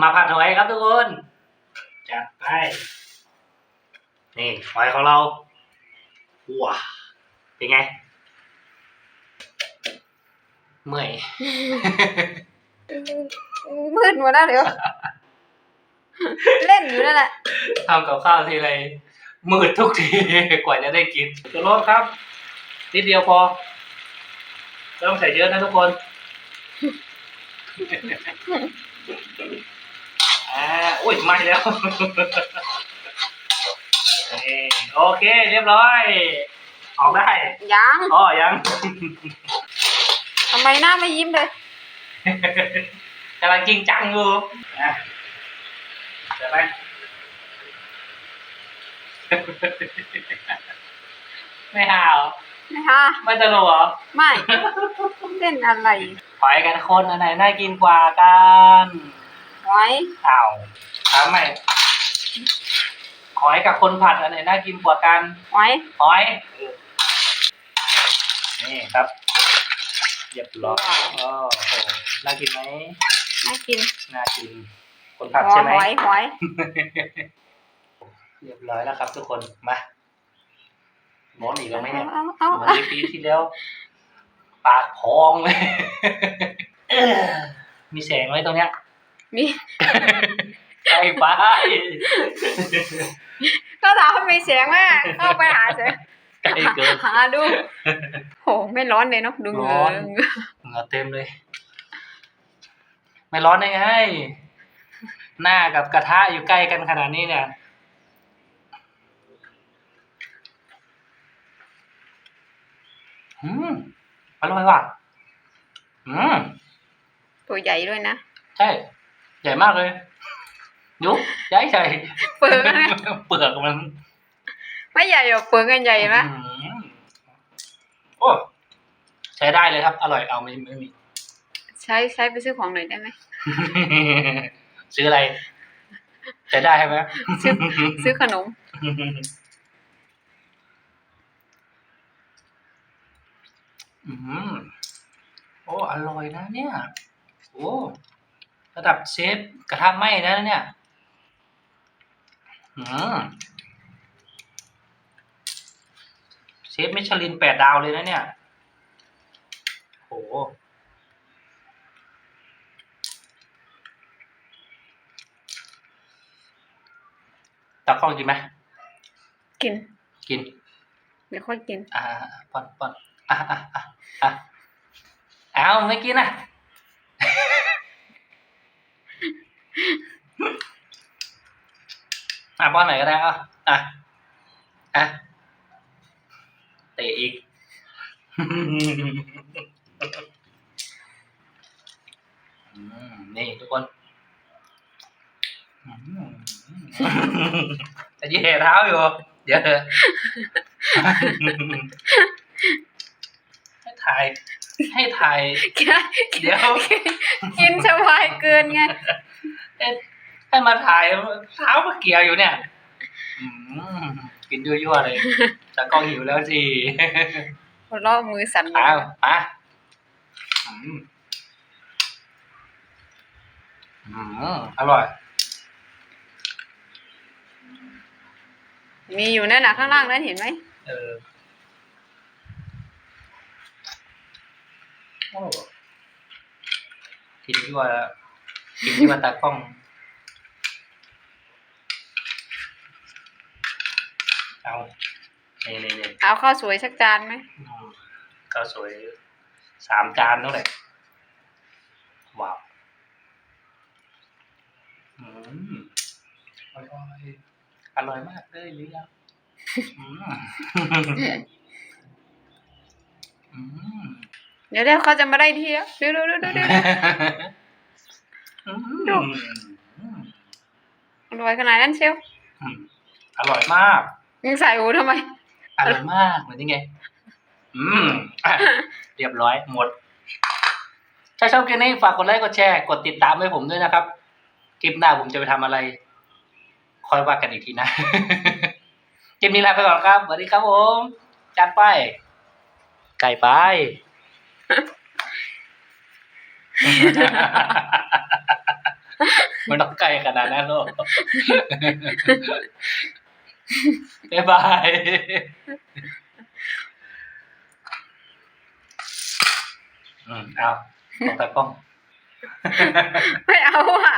มาผัดหอยครับทุกคน จัดไป นี่หอยของเราว้าเป็นไง เมื่อย มืดหมดแล้วเดี๋ยว เล่นอยู่นั่นแหละทำกับข้าวทีไรมืดทุกทีกว่าจะได้กินตัวรสครับ นิดเดียวพอไม่ต้องใส่เยอะนะทุกคนอ่าอุ้ย ไหม่แล้วนี่โอเคเรียบร้อย ออกได้ยังอ๋อยังทำไมหน้าไม่ยิ้มเลยกำลังจริงจังอยู่นะเดี๋ยวไปไม่หาวไม่ฮะไม่ตลกเหรอ ไม่เล่นอะไรหอยกันคนอันไหนน่ากินกว่ากัน ไว้อ้าวถามใหม่หอยกับคนผัดอันไหนน่ากินกว่ากันไว้หอยเออนี่ครับเรียบร้อยโอ้โหน่ากินไหมไม่กินน่ากิน คนผัดหัวใช่ไหมหอยหอยเรียบร้อยแล้วครับ ทุกคนมาหมอนอีกแล้วไหมเนี่ยเอาเอาเหมือนเอาในปีที่แล้ว ปากพองเลยเออมีแสงไหมตรงเนี้ย มีใกล้ไปก็ถามว่ามีเสียงไหมเข้าไปหาเสียงใกล้เกินหาดูโหไม่ร้อนเลยเนาะดูเหงื่ร้ออนเหงื่อเต็มเลย ไม่ร้อนได้ไงหน้ากับกระทะอยู่ใกล้กันขนาดนี้เนี่ยอืมอร่อยว่ะอืมตัวใหญ่ด้วยนะ ใช่ ใหญ่มากเลยยุกใหญ่ใหญ่เปลือกนะเปลือกมัน ไม่ใหญ่หรอกเปลือกกันใหญ่ไหมอืมโอ้ใช้ได้เลยครับ อร่อยเอาไม่ไม่มี ใช้ใช้ไปซื้อของหน่อยได้ไหมซื้ออะไรใช้ได้ใช่ไหมซื้อซื้อขนมอืมโอ้ อร่อยนะเนี่ย โอ้ ระดับเชฟกระทะไหม้นะเนี่ยอืมเชฟมิชลินแปดดาวเลยนะเนี่ย โห ตากล้องกินไหม กิน กินเดี๋ยวค่อยกิน อ่าปอนปอนอะอะอะอะเอาไม่กินอะ อะป้อนไหนอยก็ได้อะอะอะเตะอีกอืมนี่ทุกคนอืมจะเหยียดเท้าอยู่ เดี๋ยวเถอะให้ถ่าย ให้ถ่าย เดี๋ยว กินสบายเกินไง ให้ให้มาถ่ายเท้ามาเกี่ยวอยู่เนี่ยอืมกินยั่วๆเลยจากกล้องหิวแล้วสิหัวเราะมือสั่นหมดเอามาอืมอืมอร่อย มีอยู่นั่นน่ะข้างล่างนั้นเห็นไหมเออโอ้กินยั่วแล้วกินยั่วตากล้อง เอานี่นี่นี่เอาข้าวสวยสักจานไหมอืมข้าวสวยสามจานนั่นแหละว้าวอืมอร่อยอร่อยมากเลยลิแล้วอืมอืมเดี๋ยวเดี๋ยวเขาจะมาได้ที่แล้วเดี๋ยวเดี๋ยวเดี๋ยวเดี๋ยวเดี๋ยวอืมอร่อยขนาดนั้นเชียวอืมอร่อยมาก ยังใส่หูทำไม อร่อยมากเหมือนยังไง อืมอะเรียบร้อยหมด ถ้าชอบคลิปนี้ฝากกดไลค์กดแชร์ กดติดตามให้ผมด้วยนะครับ คลิปหน้าผมจะไปทำอะไร ค่อยว่ากันอีกทีนะ คลิปนี้ลาไปก่อนครับสวัสดีครับผมจัดไป ไก่ไปไม่ต้องใกล้ขนาดนั้นหรอก บ๊ายบายอืมเอาต้องตากล้อง ไม่เอาอะ